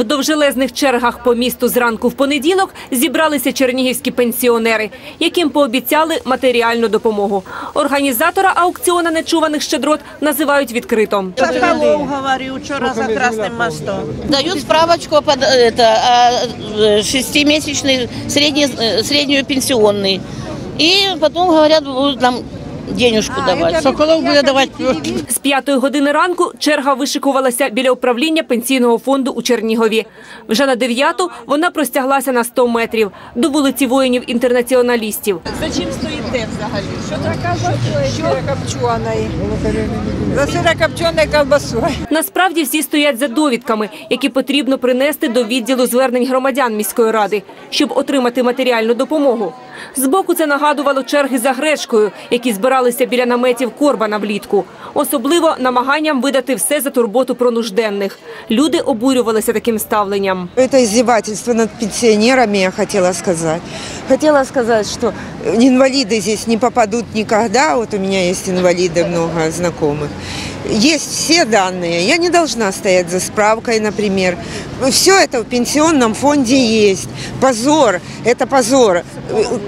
В довжелезних чергах по місту зранку в понеділок зібралися чернігівські пенсіонери, яким пообіцяли матеріальну допомогу. Організатора аукціона нечуваних щедрот називають відкрито. Соколов говорил вчера за Красным мостом. Дают справочку о под- это, о, э, шестимесячный средний, э, среднюю пенсионный. И потом говорят, будут нам денежку давать. Соколов буде давати З п'ятої години ранку черга вишикувалася біля управління пенсійного фонду у Чернігові. Вже на дев'яту вона простяглася на 100 метрів до вулиці воїнів-інтернаціоналістів. За чим стоїте взагалі? Що така сырокопченой. За сырокопченой колбасой. Насправді всі стоять за довідками, які потрібно принести до відділу звернень громадян міської ради, щоб отримати матеріальну допомогу. Збоку це нагадувало черги за гречкою, які збиралися біля наметів Корбана влітку. Особливо намаганням видати все за турботу про нужденних. Люди обурювалися таким ставленням. Это издевательство над пенсионерами, я хотела сказать. Хотела сказать, что инвалиды здесь не попадут никогда. Вот у меня есть инвалиды, много знакомых. Есть все данные. Я не должна стоять за справкой, например. Все это в пенсионном фонде есть. Позор, это позор.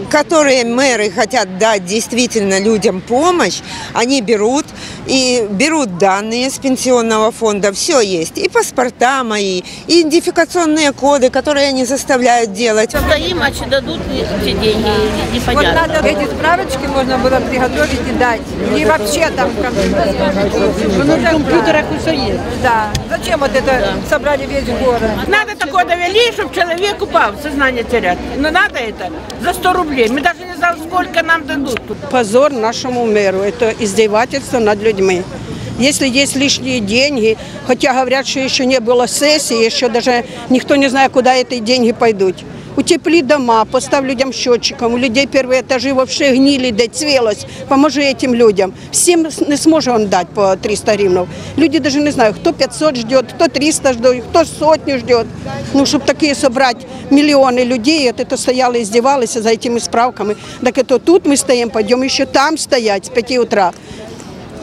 Которые мэры хотят дать действительно людям помощь, они берут и берут данные с пенсионного фонда. Все есть. И паспорта мои, и идентификационные коды, которые они заставляют делать. Стоим, а че дадут эти деньги, Вот непонятно. надо эти справочки можно было приготовить и дать. И вообще там в компьютере. Ну, в комп'ютерах усе є. Да. Зачем вот это собрали весь город? Надо такое довели, чтобы человек упал, сознание терять. Но надо это за 100 рублей. Мы даже не знаем, сколько нам дадут. Позор нашему мэру. Это издевательство над людьми. Если есть лишние деньги, хотя говорят, что еще не было сессии, еще даже никто не знает, куда эти деньги пойдут. Утепли дома, постав людям счетчиком. У людей первые этажи вообще гнили, де цвелось. Поможи этим людям. Всем не сможет он дать по 300 гривнов. Люди даже не знают, кто 500 ждет, кто 300 ждет, кто сотню ждет. Ну, чтобы такие собрать миллионы людей, вот это стояло, издевалось за этими справками. Так это тут мы стоим, пойдем еще там стоять с 5 утра.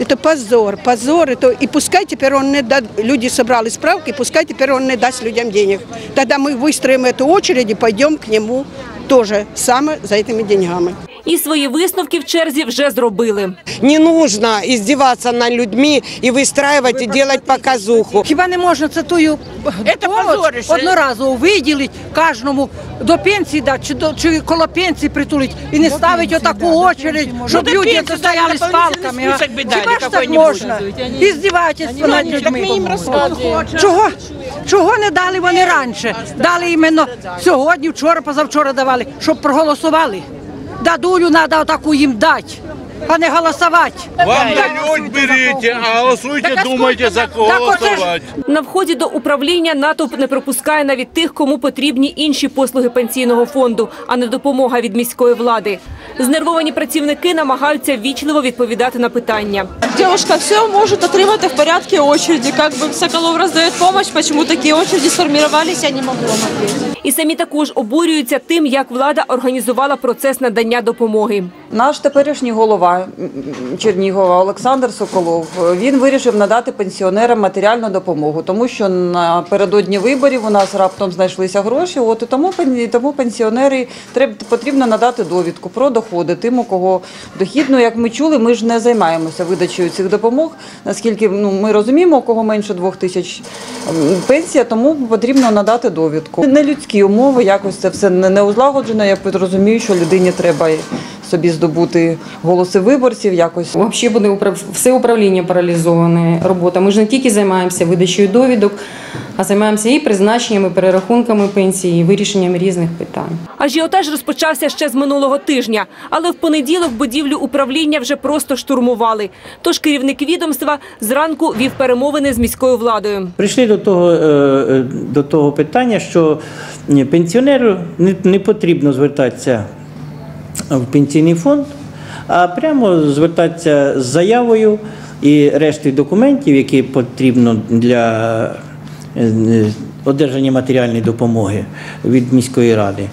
Это позор, позор. Это, и пускай теперь он не даст, люди собрали справки, пускай теперь он не даст людям денег. Тогда мы выстроим эту очередь и пойдем к нему тоже саме за этими деньгами. І свої висновки в черзі вже зробили. Не нужно издеваться над людьми и выстраивать и делать показуху. Хіба не можна це тою одноразово виділити кожному до пенсії дати, чи, до, чи коло пенсії притулити і не ставити отаку очередь, щоб люди пенсії стояли з палками. Хіба ж так можна? Іздівательство над Так ми людьми. Чого? Чого не дали вони раніше? Дали іменно сьогодні, вчора, позавчора давали, щоб проголосували. Дадулю надо таку їм дати, а не голосувати. Вам дають, беріть, а голосуйте, Так, думайте, за кого голосувати. На вході до управління натовп не пропускає навіть тих, кому потрібні інші послуги пенсійного фонду, а не допомога від міської влади. Знервовані працівники намагаються вічливо відповідати на питання. Девушка все может отримати в порядке очереди. Как бы Соколов раздает помощь, почему такие очереди сформировались, я не могу вам ответить. І самі також обурюються тим, як влада організувала процес надання допомоги. Наш теперішній голова Чернігова Олександр Соколов він вирішив надати пенсіонерам матеріальну допомогу, тому що напередодні виборів у нас раптом знайшлися гроші. От і тому тому пенсіонери треба потрібно надати довідку про доходи тим, у кого дохід. Ну, як ми чули, ми ж не займаємося видачею цих допомог. Наскільки ну ми розуміємо, у кого менше двох тисяч пенсія, тому потрібно надати довідку. Не людські умови, якось це все не узлагоджено. Я розумію, що людині треба собі здобути голоси виборців, якось Взагалі буде управ- все управління паралізоване робота. Ми ж не тільки займаємося видачею довідок, а займаємося і призначенням, і перерахунками пенсії, і вирішенням різних питань. Ажіотаж розпочався ще з минулого тижня, але в понеділок будівлю управління вже просто штурмували. Тож керівник відомства зранку вів перемовини з міською владою. Прийшли до того, е, е, до того питання, що пенсіонеру не, не потрібно звертатися в пенсійний фонд, а прямо звертатися з заявою і рештою документів, які потрібно для е, е, одержання матеріальної допомоги від міської ради.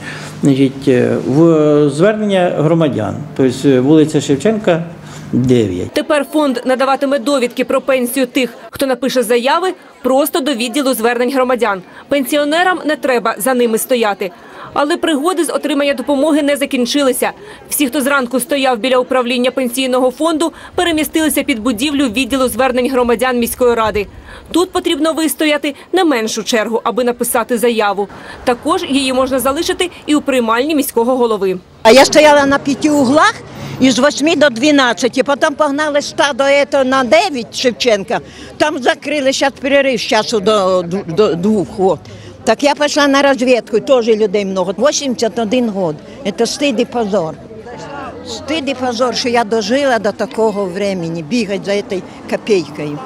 Е, в звернення громадян, тобто вулиця Шевченка, 9. Тепер фонд надаватиме довідки про пенсію тих, хто напише заяви, просто до відділу звернень громадян. Пенсіонерам не треба за ними стояти. Але пригоди з отримання допомоги не закінчилися. Всі, хто зранку стояв біля управління пенсійного фонду, перемістилися під будівлю відділу звернень громадян міської ради. Тут потрібно вистояти не меншу чергу, аби написати заяву. Також її можна залишити і у приймальні міського голови. А я стояла на пяти углах из 8 до 12, потом погнали стадо это на 9 Шевченко, там закрыли, сейчас перерыв с часу до, до двух, вот. Так я пошла на разведку, тоже людей много, 81 год, это стыд и позор. Стыд и позор, що я дожила до такого времени, бігати за этой копейкою.